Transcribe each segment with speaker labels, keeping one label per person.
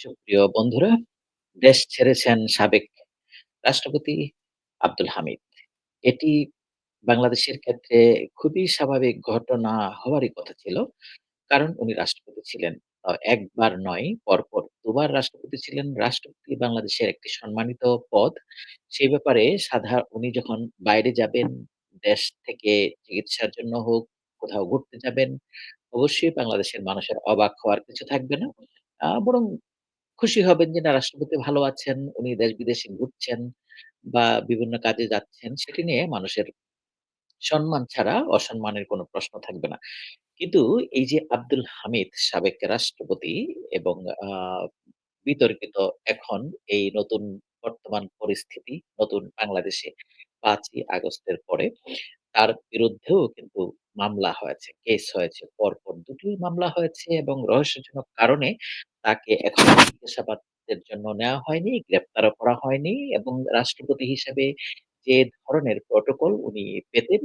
Speaker 1: সুপ্রিয় বন্ধুরা, দেশ ছেড়েছেন সাবেক রাষ্ট্রপতি আব্দুল হামিদ। এটি বাংলাদেশের ক্ষেত্রে খুবই স্বাভাবিক ঘটনা হওয়ারই কথা ছিল। কারণ উনি রাষ্ট্রপতি ছিলেন। ১ নয়, পরপর ২ বার রাষ্ট্রপতি ছিলেন। রাষ্ট্রপতি বাংলাদেশের একটি সম্মানিত পদ। সেই ব্যাপারে সাধা উনি যখন বাইরে যাবেন, দেশ থেকে চিকিৎসার জন্য হোক, কোথাও ঘুরতে যাবেন, অবশ্যই বাংলাদেশের মানুষের অবাক হওয়ার কিছু থাকবে না। বরং খুশি হবেন যে না রাষ্ট্রপতি ভালো আছেন, উনি দেশ-বিদেশে ঘুরছেন বা বিভিন্ন কাজে যাচ্ছেন, সেটি নিয়ে মানুষের সম্মান ছাড়া অসম্মানের কোনো প্রশ্ন থাকবে না। কিন্তু এই যে আব্দুল হামিদ সাবেক রাষ্ট্রপতি এবং বিতর্কিত এখন এই নতুন বর্তমান পরিস্থিতি, নতুন বাংলাদেশে ৫ ই আগস্টের পরে তার বিরুদ্ধেও কিন্তু মামলা হয়েছে, কেস হয়েছে। পরপর দুটোই মামলা হয়েছে এবং রহস্যজনক কারণে তাকে এখনও জিজ্ঞাসাবাদের জন্য নেওয়া হয়নি, গ্রেপ্তারও করা হয়নি এবং রাষ্ট্রপতি হিসেবে যে ধরনের প্রটোকল উনি পেতেন,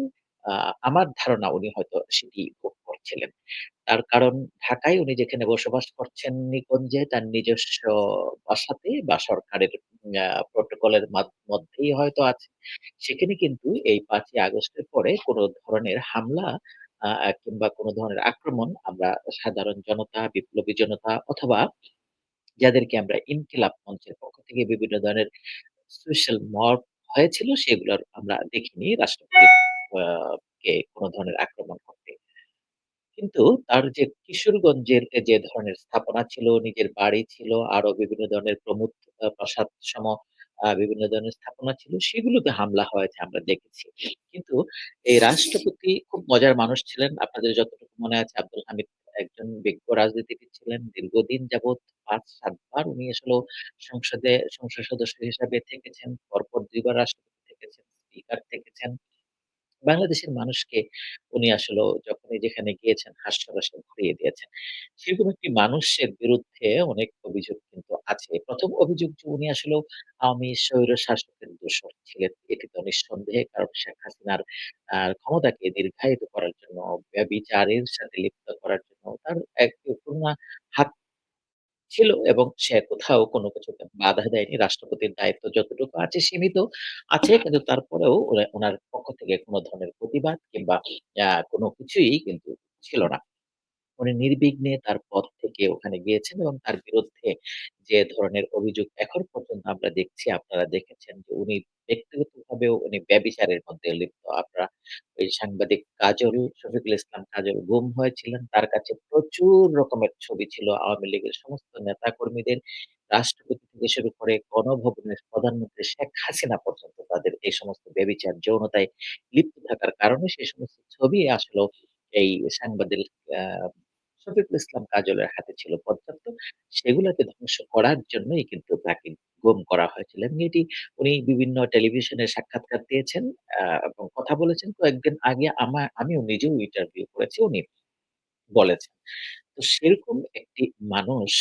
Speaker 1: আমার ধারণা উনি হয়তো সেটি করছিলেন। তার কারণ ঢাকায় উনি যেখানে বসবাস করছেন নিকুঞ্জে তার নিজস্ব বাসাতে বা সরকারের আ প্রটোকলের মাধ মধ্যেই হয়তো আছে। সেখানে কিন্তু এই ৫ ই আগস্টের পরে কোনো ধরনের হামলা কিংবা কোনো ধরনের আক্রমণ আমরা সাধারণ জনতা, বিপ্লবী জনতা অথবা যাদেরকে আমরা ইনকিলাব মঞ্চের পক্ষ থেকে বিভিন্ন ধরনের সোশ্যাল মব হয়েছিল সেগুলোর আমরা দেখিনি রাষ্ট্রপতি আ কে কোন ধরনের আক্রমণ করতে। কিন্তু তার যে কিশোরগঞ্জের যে ধরনের স্থাপনা ছিল, নিজের বাড়ি ছিল, আরও বিভিন্ন ধরনের প্রমুখ প্রাসাদ সম বিভিন্ন ধরনের স্থাপনা ছিল, সেগুলোতে হামলা হয়েছে আমরা দেখেছি। কিন্তু এই রাষ্ট্রপতি খুব মজার মানুষ ছিলেন। আপনাদের যতটুকু মনে আছে আব্দুল হামিদ একজন বিজ্ঞ রাজনীতিবিদ ছিলেন। দীর্ঘদিন যাবৎ ৫-৭ বার উনি আসলেও সংসদে সংসদ সদস্য হিসাবে থেকেছেন। পরপর ২ বার রাষ্ট্রপতি থেকেছেন, স্পিকার থেকেছেন। বাংলাদেশের মানুষকে উনি আসলেও যখনই যেখানে গিয়েছেন হাস্যরসে ভরিয়ে দিয়েছেন। সেরকম একটি মানুষের বিরুদ্ধে অনেক অভিযোগ কিন্তু আছে। ১ম অভিযোগ যে উনি আসলেও আওয়ামী স্বৈরশাসকের দোসর ছিলেন। এটি তো নিঃসন্দেহে কারণ শেখ হাসিনার ক্ষমতাকে দীর্ঘায়িত করার জন্য, ব্যভিচারের সাথে লিপ্ত করার জন্য তার এক পূর্ণ হাত ছিল এবং সে কোথাও কোনো কিছুতে বাধা দেয়নি। রাষ্ট্রপতির দায়িত্ব যতটুকু আছে সীমিত আছে কিন্তু তারপরেও ওরা ওনার পক্ষ থেকে কোনো ধরনের প্রতিবাদ কিংবা আহ কোনো কিছুই কিন্তু ছিল না। উনি নির্বিঘ্নে তার পদ থেকে ওখানে গিয়েছেন এবং তার বিরুদ্ধে যে ধরনের অভিযোগ এখন পর্যন্ত আমরা দেখছি, আপনারা দেখেছেন যে উনি ব্যক্তিগত ব্যক্তিগতভাবেও উনি ব্যভিচারের মধ্যে লিপ্ত। আপনারা ওই সাংবাদিক কাজল শফিকুল ইসলাম কাজল গুম হয়েছিলেন। তার কাছে প্রচুর রকমের ছবি ছিল আওয়ামী লীগের সমস্ত নেতাকর্মীদের, রাষ্ট্রপতি থেকে শুরু করে গণভবনের প্রধানমন্ত্রী শেখ হাসিনা পর্যন্ত তাদের এই সমস্ত ব্যভিচার, যৌনতায় লিপ্ত থাকার কারণে সে সমস্ত ছবি আসলেও এই সাংবাদিক আ শফিকুল ইসলাম কাজলের হাতে ছিল পর্যাপ্ত। সেগুলাকে ধ্বংস করার জন্যই কিন্তু তাকে গুম করা হয়েছিল। এবং এটি উনি বিভিন্ন টেলিভিশনে সাক্ষাৎকার দিয়েছেন আ এবং কথা বলেছেন। কয়েকদিন আগে আমা আমিও নিজেও ইন্টারভিউ করেছি, উনি বলেছেন। তো সেরকম একটি মানুষ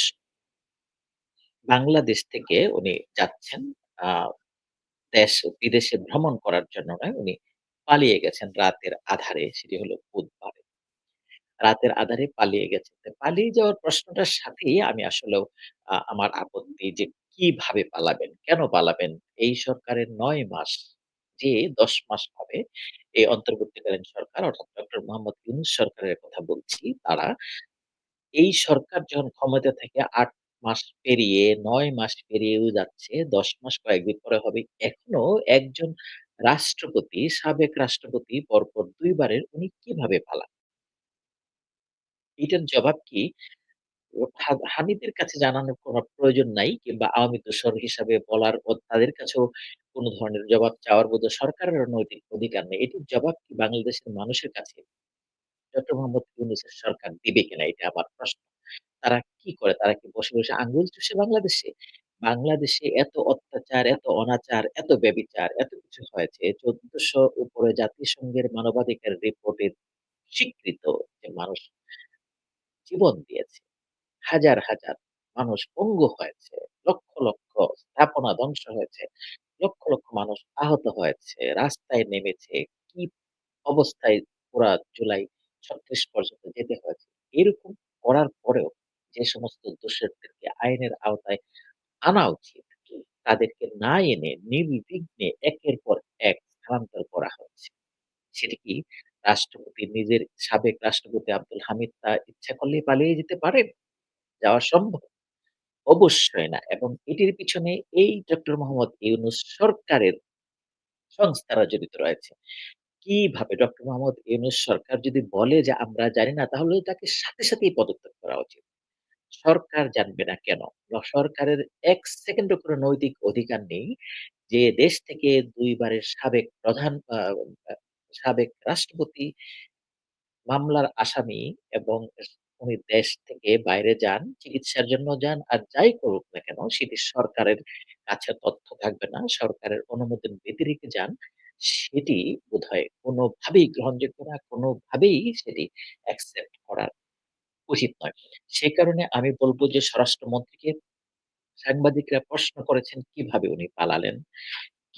Speaker 1: বাংলাদেশ থেকে উনি যাচ্ছেন আ দেশ-বিদেশে ভ্রমণ করার জন্য নয়, উনি পালিয়ে গেছেন রাতের আধারে, সেটি হলো বুধবারে। রাতের আধারে পালিয়ে গেছে। পালিয়ে যাওয়ার প্রশ্নটার সাথেই আমি আসলেও আমার আপত্তি যে কীভাবে পালাবেন? কেন পালাবেন? এই সরকারের ৯ মাস যে ১০ মাস হবে এই অন্তর্বর্তীকালীন সরকার অর্থাৎ ডক্টর মোহাম্মদ ইউনূস সরকারের কথা বলছি, তারা এই সরকার যখন ক্ষমতা থেকে ৮ মাস পেরিয়ে ৯ মাস পেরিয়েও যাচ্ছে, ১০ মাস কয়েকদিন পরে হবে। এখনও একজন রাষ্ট্রপতি, সাবেক রাষ্ট্রপতি পরপর ২ বারের উনি কীভাবে পালান? এটার জবাব কি হা কাছে জানানোর কোন প্রয়োজন নাই কিংবা আওয়ামী দোসর হিসাবে বলার ও তাদের কাছেও কোন ধরনের জবাব চাওয়ার মতো সরকারেরও নৈতিক অধিকার নেই। এটির জবাব কি বাংলাদেশের মানুষের কাছে ডক্টর মোহাম্মদ ইউনূসের সরকার দিবে কিনা এটা আমার প্রশ্ন। তারা কি করে? তারা কি বসে, বসে আঙ্গুল চুষে বাংলাদেশে? বাংলাদেশে এত অত্যাচার, এত অনাচার, এত ব্যভিচার, এত কিছু হয়েছে। ১৪০০ উপরে জাতিসংঘের মানবাধিকার রিপোর্টে স্বীকৃত যে মানুষ জীবন দিয়েছে। হাজার, হাজার মানুষ পঙ্গু হয়েছে। লক্ষ, লক্ষ স্থাপনা ধ্বংস হয়েছে। লক্ষ, লক্ষ মানুষ আহত হয়েছে, রাস্তায় নেমেছে। কি অবস্থায় পুরা জুলাই ৩৬ পর্যন্ত যেতে হয়েছে। এরকম করার পরেও যে সমস্ত দোষরদেরকে আইনের আওতায় আনা উচিত। তাদেরকে না এনে নির্বিঘ্নে একের পর এক স্থানান্তর করা হচ্ছে। সেটি কি রাষ্ট্রপতি, নিজের সাবেক রাষ্ট্রপতি আব্দুল হামিদ তা ইচ্ছা করলেই পালিয়ে যেতে পারেন? যাওয়া সম্ভব? অবশ্যই না। এবং এটির পিছনে এই ডক্টর মোহাম্মদ ইউনুস সরকারের সংস্থারা জড়িত রয়েছে। কীভাবে ডক্টর মোহাম্মদ ইউনুস সরকার যদি বলে যে আমরা জানি না, তাহলে তাকে সাথে সাথেই পদত্যাগ করা উচিত। সরকার জানবে না কেন? সরকারের ১ সেকেন্ডও কোনো নৈতিক অধিকার নেই যে দেশ থেকে ২ বারের সাবেক প্রধান সাবেক রাষ্ট্রপতি মামলার আসামি এবং উনি দেশ থেকে বাইরে যান, চিকিৎসার জন্য যান আর যাই করুক না কেন সেটি সরকারের কাছে তথ্য থাকবে না। সরকারের অনুমোদন ব্যতিরেকে যান, সেটি বোধহয় কোনভাবেই গ্রহণযোগ্য না, কোনভাবেই সেটি অ্যাকসেপ্ট করা উচিত নয়। সে কারণে আমি বলব যে স্বরাষ্ট্রমন্ত্রীকে সাংবাদিকরা প্রশ্ন করেছেন কীভাবে উনি পালালেন?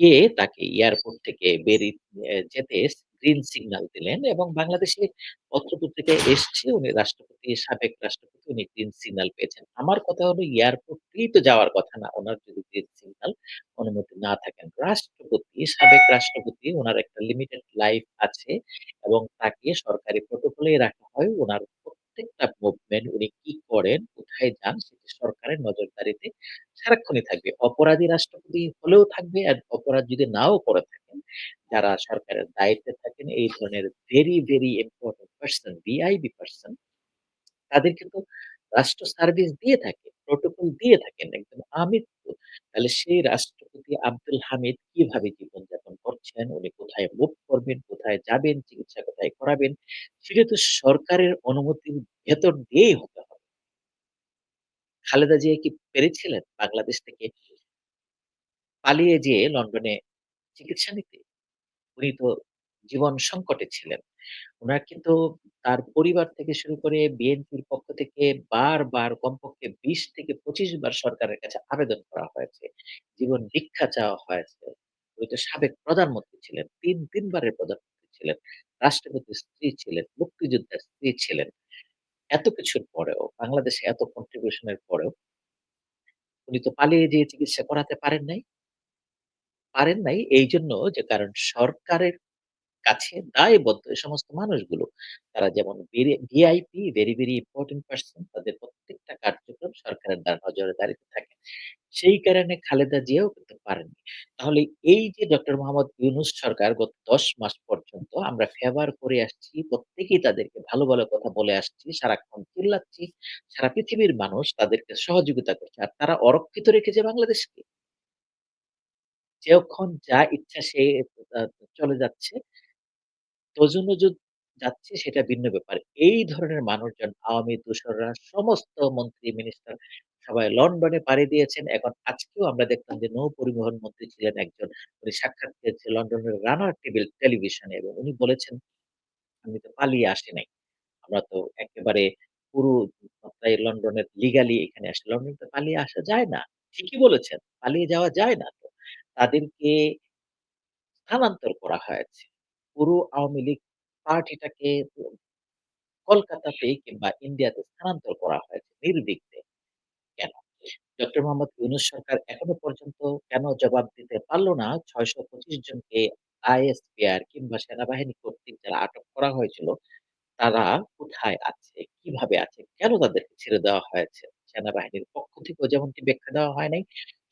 Speaker 1: কে তাকে এয়ারপোর্ট থেকে বেরি এ যেতে গ্রিন সিগনাল দিলেন এবং বাংলাদেশে পত্র-পত্রিকায় এসছে উনি রাষ্ট্রপতি, সাবেক রাষ্ট্রপতি উনি গ্রিন সিগনাল পেয়েছেন। আমার কথা হলো এয়ারপোর্টেই তো যাওয়ার কথা না উনার যদি গ্রিন সিগনাল অনুমতি না থাকেন। রাষ্ট্রপতি, সাবেক রাষ্ট্রপতি ওনার একটা লিমিটেড লাইফ আছে এবং তাকে সরকারি প্রটোকলেই রাখা হয়। ওনার প্রত্যেকটা মুভমেন্ট উনি কি করেন, কোথায় যান সেটি সরকারের নজরদারিতে সারাক্ষণই থাকবে। অপরাধী রাষ্ট্রপতি হলেও থাকবে আর অপরাধ যদি নাও করে থাকেন, যারা সরকারের দায়িত্বে থাকেন এই ধরনের very, very important person, VIP person তাদের কিন্তু রাষ্ট্র সার্ভিস দিয়ে থাকে, প্রটোকল দিয়ে থাকেন একদম আমৃত্যু। তাহলে সেই রাষ্ট্রপতি আব্দুল হামিদ কীভাবে জীবনযাপন করছেন, উনি কোথায় মুভ করবেন, কোথায় যাবেন, চিকিৎসা কোথায় করাবেন, সেটা তো সরকারের অনুমতির ভেতর দিয়েই হতে হবে। খালেদা জিয়া কি পেরেছিলেন বাংলাদেশ থেকে পালিয়ে যেয়ে লন্ডনে চিকিৎসা নিতে? উনি তো জীবন সংকটে ছিলেন। উনার কিন্তু তার পরিবার থেকে শুরু করে বিএনপির পক্ষ থেকে বারবার কমপক্ষে ২০ থেকে ২৫ বার সরকারের কাছে আবেদন করা হয়েছে। জীবন ভিক্ষা চাওয়া হয়েছে। উনি তো সাবেক প্রধানমন্ত্রী ছিলেন। ৩, তিনবারের প্রধানমন্ত্রী ছিলেন। রাষ্ট্রপতির স্ত্রী ছিলেন, মুক্তিযোদ্ধার স্ত্রী ছিলেন। এত কিছুর পরেও বাংলাদেশে এত কন্ট্রিবিউশন এর পরেও উনি তো পালিয়ে যেয়ে চিকিৎসা করাতে পারেন নাই। পারেন নাই এইজন্য যে কারণ সরকারের কাছে দায়বদ্ধ এই সমস্ত মানুষগুলো। তারা যেমন VIP very, very important person তাদের প্রত্যেকটা কার্যক্রম সরকারের দা নজরদারিতে থাকে। সেই কারণে খালেদা জিয়াও কিন্তু পারেননি। তাহলে এই যে ডক্টর মোহাম্মদ ইউনুস সরকার গত ১০ মাস পর্যন্ত আমরা ফেভার করে আসছি, প্রত্যেকেই তাদেরকে ভালো, ভালো কথা বলে আসছি, সারাক্ষণ চিল্লাচ্ছি। সারা পৃথিবীর মানুষ তাদেরকে সহযোগিতা করছে। আর তারা অরক্ষিত রেখেছে বাংলাদেশকে। যখন যা ইচ্ছা সে চলে যাচ্ছে। তজুমজুদ যাচ্ছে সেটা ভিন্ন ব্যাপার। এই ধরনের মানুষজন আওয়ামী দোসররা সমস্ত মন্ত্রী, মিনিস্টার সবাই লন্ডনে পাড়ি দিয়েছেন। এখন আজকেও আমরা দেখলাম যে নৌ পরিবহন মন্ত্রী ছিলেন একজন। উনি সাক্ষাৎ পেয়েছে লন্ডনের রানা টেবিল টেলিভিশনে এবং উনি বলেছেন, "আমি তো পালিয়ে আসি নাই। আমরা তো একেবারে পুরো মাত্রায় লন্ডনের লিগালি এখানে আসি। লন্ডনে তো পালিয়ে আসা যায় না।" ঠিকই বলেছেন। পালিয়ে যাওয়া যায় না। তাদেরকে স্থানান্তর করা হয়েছে। পুরো আওয়ামী লীগ পার্টিটাকে কলকাতাতে কিংবা ইন্ডিয়াতে স্থানান্তর করা হয়েছে নির্বিঘ্নে। কেন? ডক্টর মোহাম্মদ ইউনুস সরকার এখনও পর্যন্ত কেন জবাব দিতে পারল না ৬২৫ জনকে আইএসপিআর কিংবা সেনাবাহিনী কর্তৃক যারা আটক করা হয়েছিল, তারা কোথায় আছে? কীভাবে আছে? কেন তাদেরকে ছেড়ে দেওয়া হয়েছে? সেনাবাহিনীর পক্ষ থেকেও যেমনটি ব্যাখ্যা দেওয়া হয় নাই,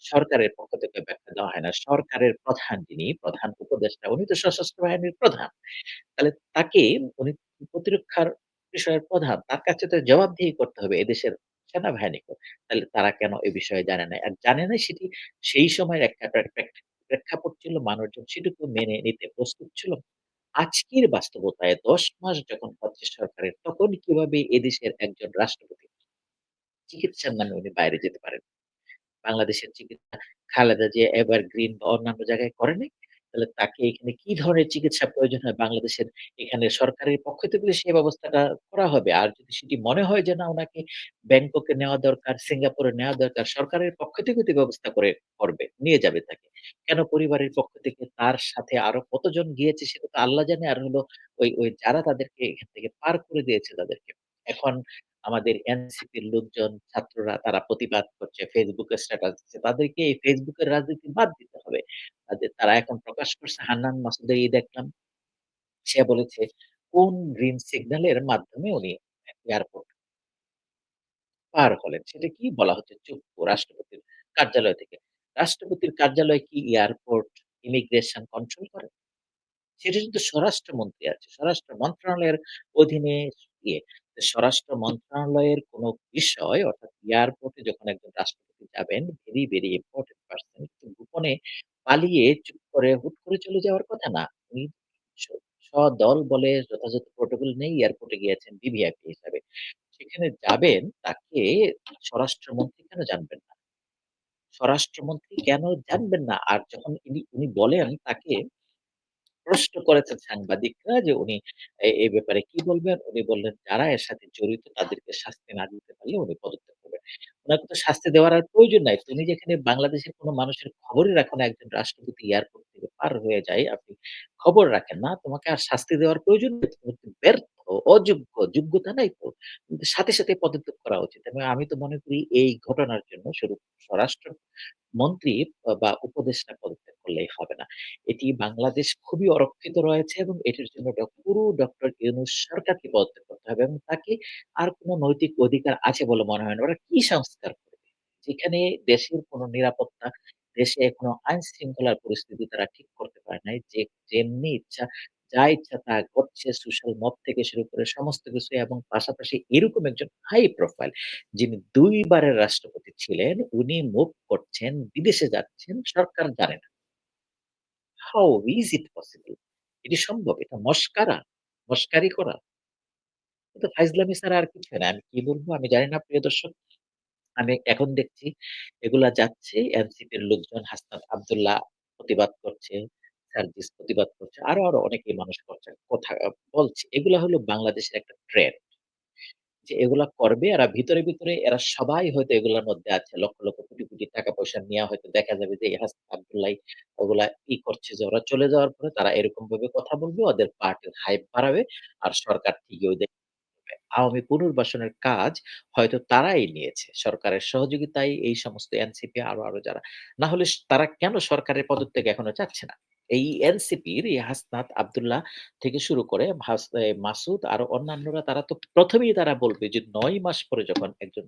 Speaker 1: সরকারের পক্ষ থেকে ব্যাখ্যা দেওয়া হয় না। সরকারের প্রধান যিনি, প্রধান উপদেষ্টা, উনি তো সশস্ত্র বাহিনীর প্রধান। তাহলে তাকে উনি প্রতিরক্ষার বিষয়ের প্রধান। তার কাছে তো জবাবদিহি করতে হবে এদেশের সেনাবাহিনীকে। তাহলে তারা কেন এ বিষয়ে জানে নাই? আর জানে নাই সেটি সেই সময়ের একটা প্রে প্রেক, প্রেক্ষাপট ছিল, মানুষজন সেটুকু মেনে নিতে প্রস্তুত ছিল। আজকের বাস্তবতায় ১০ মাস যখন হচ্ছে সরকারের, তখন কীভাবে এদেশের একজন রাষ্ট্রপতি চিকিৎসার নামে উনি বাইরে যেতে পারেন? বাংলাদেশের চিকিৎসা খালেদা জিয়া এভারগ্রিন বা অন্যান্য জায়গায় করে নাই? তাহলে তাকে এখানে কি ধরনের চিকিৎসা প্রয়োজন হয় বাংলাদেশের এখানে সরকারের পক্ষ থেকে সে ব্যবস্থাটা করা হবে। আর যদি সেটি মনে হয় যে না উনাকে ব্যাংককে নেওয়া দরকার, সিঙ্গাপুরে নেওয়া দরকার, সরকারের পক্ষ থেকে ব্যবস্থা করে করবে, নিয়ে যাবে তাকে। কেন পরিবারের পক্ষ থেকে তার সাথে আরও কতজন গিয়েছে সেটা তো আল্লাহ জানে। আর হলো ওই, ওই যারা তাদেরকে এখান থেকে পার করে দিয়েছে তাদেরকে। এখন আমাদের এনসিপির লোকজন, ছাত্ররা তারা প্রতিবাদ করছে, এ স্ট্যাটাস দিচ্ছে। তাদেরকে এই এর রাজনীতি বাদ দিতে হবে। তাদের তারা এখন প্রকাশ করছে হান্নান মাসুদের এই দেখলাম। সে বলেছে কোন গ্রিন সিগন্যাল এর মাধ্যমে উনি এয়ারপোর্ট পার হলেন। সেটা কি বলা হচ্ছে চুপ্পু রাষ্ট্রপতির কার্যালয় থেকে। রাষ্ট্রপতির কার্যালয় কি এয়ারপোর্ট ইমিগ্রেশন কন্ট্রোল করে? সেটা কিন্তু স্বরাষ্ট্রমন্ত্রী আছে। স্বরাষ্ট্র মন্ত্রণালয়ের অধীনে ইয়ে। স্বরাষ্ট্র মন্ত্রণালয়ের কোন বিষয় অর্থাৎ এয়ারপোর্টে যখন একজন রাষ্ট্রপতি যাবেন, ভেরি, ভেরি ইম্পোর্টেন্ট পারসন গোপনে পালিয়ে চুপ করে হুট করে চলে যাওয়ার কথা না। উনি স সদল বলে যথাযথ প্রটোকল নেই এয়ারপোর্টে গিয়েছেন ভিভিআইপি হিসাবে। সেখানে যাবেন তাকে স্বরাষ্ট্রমন্ত্রী কেন জানবেন না? স্বরাষ্ট্রমন্ত্রী কেন জানবেন না? আর যখন উনি বলেন তাকে প্রশ্ন করেছেন সাংবাদিকরা যে উনি এই ব্যাপারে কি বলবেন? উনি বললেন, "যারা এর সাথে জড়িত তাদেরকে শাস্তি না দিতে পারলে উনি পদত্যাগ করবেন।" উনাকে তো শাস্তি দেওয়ার আর প্রয়োজন নাই। তিনি যেখানে বাংলাদেশের কোন মানুষের খবরই রাখেন একজন রাষ্ট্রপতি এয়ারপোর্ট থেকে পার হয়ে যায়, আপনি খবর রাখেন না। তোমাকে আর শাস্তি দেওয়ার প্রয়োজন নেই। তুমি তো ব্যর্থ, অযোগ্য, যোগ্যতা নাই তো। সাথে, সাথে পদত্যাগ করা উচিত। এবং আমি তো মনে করি এই ঘটনার জন্য শুধু স্বরাষ্ট্র মন্ত্রী বা উপদেষ্টা পদত্যাগ করলেই হবে না। এটি বাংলাদেশ খুবই অরক্ষিত রয়েছে এবং এটির জন্য পুরো ডক্টর ইউনূস সরকারকে পদত্যাগ করতে হবে এবং তাকে আর কোন নৈতিক অধিকার আছে বলে মনে হয় না। ওরা কি সংস্কার করবে? যেখানে দেশের কোন নিরাপত্তা, দেশে এখনও আইন শৃঙ্খলার পরিস্থিতি তারা ঠিক করতে পারে নাই। যে যেমনি ইচ্ছা, যা ইচ্ছা তা করছে সোশ্যাল মব থেকে শুরু করে সমস্ত কিছু এবং পাশাপাশি এরকম একজন হাই প্রোফাইল যিনি ২ বারের রাষ্ট্রপতি ছিলেন, উনি মুভ করছেন, বিদেশে যাচ্ছেন, সরকার জানে না। How is it possible? এটি সম্ভব? এটা মস্কারা মস্কারি করা? এটা ফাইজলামি ছাড়া আর কিছুই না। আমি কি বলব আমি জানি না প্রিয় দর্শক। আমি এখন দেখছি এগুলা যাচ্ছে এনসিপির লোকজন হাসনাত আব্দুল্লাহ প্রতিবাদ করছে, প্রতিবাদ করছে। আরও, আরও অনেকেই মানুষ করছে। কথা বলছে। এগুলা হলো বাংলাদেশের একটা ট্রেন্ড। যে এগুলা করবে এরা ভিতরে, ভিতরে এরা সবাই হয়তো এগুলার মধ্যে আছে। লক্ষ, লক্ষ কোটি, কোটি টাকা পয়সা নিয়া হয়তো দেখা যাবে যে আব্দুল্লাহই ওগুলা ই করছে যে ওরা চলে যাওয়ার পরে তারা এরকমভাবে কথা বলবে, ওদের পার্টির হাইপ বাড়াবে আর সরকার ঠিকই ওদের আওয়ামী পুনর্বাসনের কাজ হয়তো তারাই নিয়েছে। সরকারের সহযোগিতায় এই সমস্ত এনসিপি আরও, আরও যারা। না হলে তারা কেন সরকারের পদত্যাগ এখনও চাচ্ছে না? এই এনসিপির এই হাসনাত আব্দুল্লাহ থেকে শুরু করে মাসুদ আরও অন্যান্যরা তারা তো ১ম এই তারা বলবে যে ৯ মাস পরে যখন একজন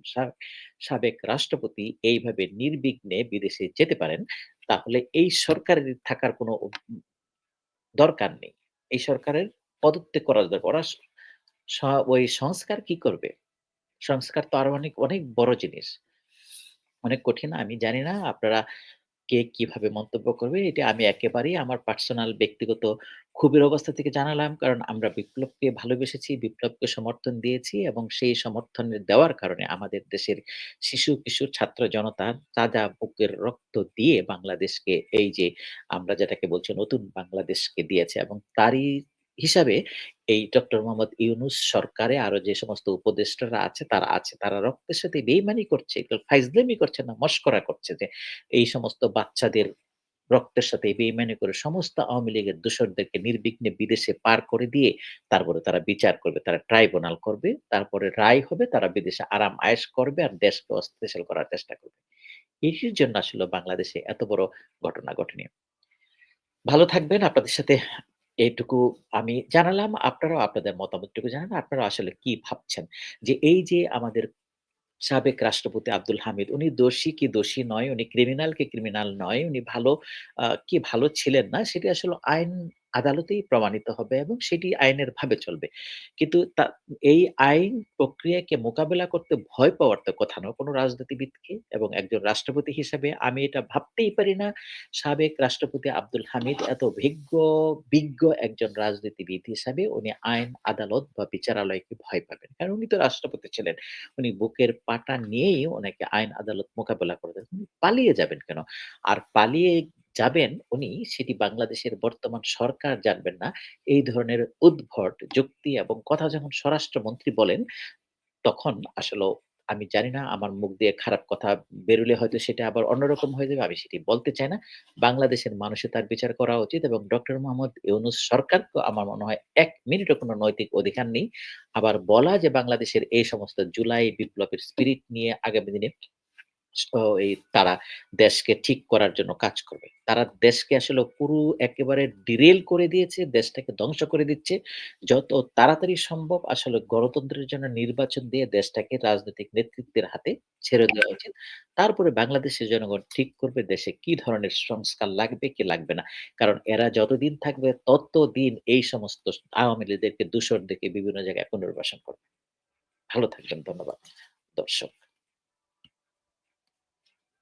Speaker 1: সাবেক রাষ্ট্রপতি এইভাবে নির্বিঘ্নে বিদেশে যেতে পারেন, তাহলে এই সরকারের থাকার কোনো দরকার নেই। এই সরকারের পদত্যাগ করা দরকার। ওরা ওই সংস্কার কি করবে? সংস্কার তো আরও অনেক, অনেক বড় জিনিস। অনেক কঠিন। আমি জানি না আপনারা কে কীভাবে মন্তব্য করবে। এটা আমি একেবারেই আমার পার্সোনাল ব্যক্তিগত ক্ষোভের অবস্থা থেকে জানালাম। কারণ আমরা বিপ্লবকে ভালোবেসেছি, বিপ্লবকে সমর্থন দিয়েছি এবং সেই সমর্থনের দেওয়ার কারণে আমাদের দেশের শিশু, কিশোর, ছাত্র জনতা তাজা বুকের রক্ত দিয়ে বাংলাদেশকে এই যে আমরা যেটাকে বলছি নতুন বাংলাদেশকে দিয়েছে এবং তারই হিসাবে এই ডক্টর মোহাম্মদ ইউনুস সরকারে আরও যে সমস্ত উপদেষ্টারা আছে তারা আছে। তারা রক্তের সাথে বেইমানি করছে, ফাইজলেমি করছে না, মশকরা করছে যে এই সমস্ত বাচ্চাদের রক্তের সাথে বেইমানি করে সমস্ত আওয়ামী লীগের দূষণদেরকে নির্বিঘ্নে বিদেশে পার করে দিয়ে তারপরে তারা বিচার করবে, তারা ট্রাইব্যুনাল করবে। তারপরে রায় হবে, তারা বিদেশে আরাম আয়েশ করবে আর দেশকে অস্থিতিশীল করার চেষ্টা করবে। এটির জন্য আসলে বাংলাদেশে এত বড় ঘটনা ঘটেনি। ভালো থাকবেন। আপনাদের সাথে এইটুকু আমি জানালাম। আপনারাও আপনাদের মতামতটুকু জানান। আপনারা আসলে কি ভাবছেন? যে এই যে আমাদের সাবেক রাষ্ট্রপতি আব্দুল হামিদ উনি দোষী কি দোষী নয়, উনি ক্রিমিনাল কি ক্রিমিনাল নয়, উনি ভালো কি ভালো ছিলেন না সেটি আসলে আইন আদালতেই প্রমাণিত হবে এবং সেটি আইনের ভাবে চলবে। কিন্তু তা এই আইন প্রক্রিয়াকে মোকাবেলা করতে ভয় পাওয়ার তো কথা নয় কোনো রাজনীতিবিদকে এবং একজন রাষ্ট্রপতি হিসেবে আমি এটা ভাবতেই পারি না সাবেক রাষ্ট্রপতি আব্দুল হামিদ এত ভিজ্ঞ বিজ্ঞ একজন রাজনীতিবিদ হিসাবে উনি আইন, আদালত বা বিচারালয়কে ভয় পাবেন। কারণ উনি তো রাষ্ট্রপতি ছিলেন। উনি বুকের পাটা নিয়েই ওনাকে আইন আদালত মোকাবেলা। উনি পালিয়ে যাবেন কেন? আর পালিয়ে যাবেন উনি সেটি বাংলাদেশের বর্তমান সরকার জানবেন না। এই ধরনের উদ্ভট যুক্তি এবং কথা যখন স্বরাষ্ট্রমন্ত্রী বলেন, তখন আসলে আমি জানি না আমার মুখ দিয়ে খারাপ কথা বেরোলে হয়তো সেটা আবার অন্যরকম হয়ে যাবে। আমি সেটি বলতে চাই না। বাংলাদেশের মানুষের তার বিচার করা উচিত এবং ডক্টর মোহাম্মদ ইউনুস সরকারকেও আমার মনে হয় এক মিনিটও কোনো নৈতিক অধিকার নেই। আবার বলা যে বাংলাদেশের এই সমস্ত জুলাই বিপ্লবের স্পিরিট নিয়ে আগামী দিনে এই তারা দেশকে ঠিক করার জন্য কাজ করবে। তারা দেশকে আসলে পুরো একেবারে ডিরেল করে দিয়েছে, দেশটাকে ধ্বংস করে দিচ্ছে। যত তাড়াতাড়ি সম্ভব আসলে গণতন্ত্রের জন্য নির্বাচন দিয়ে দেশটাকে রাজনৈতিক নেতৃত্বের হাতে ছেড়ে দেওয়া উচিত। তারপরে বাংলাদেশের জনগণ ঠিক করবে দেশে কি ধরনের সংস্কার লাগবে কি লাগবে না। কারণ এরা যতদিন থাকবে ততদিন এই সমস্ত আওয়ামী লীগদেরকে দূষণ দেখে বিভিন্ন জায়গায় পুনর্বাসন করবে। ভালো থাকবেন। ধন্যবাদ দর্শক।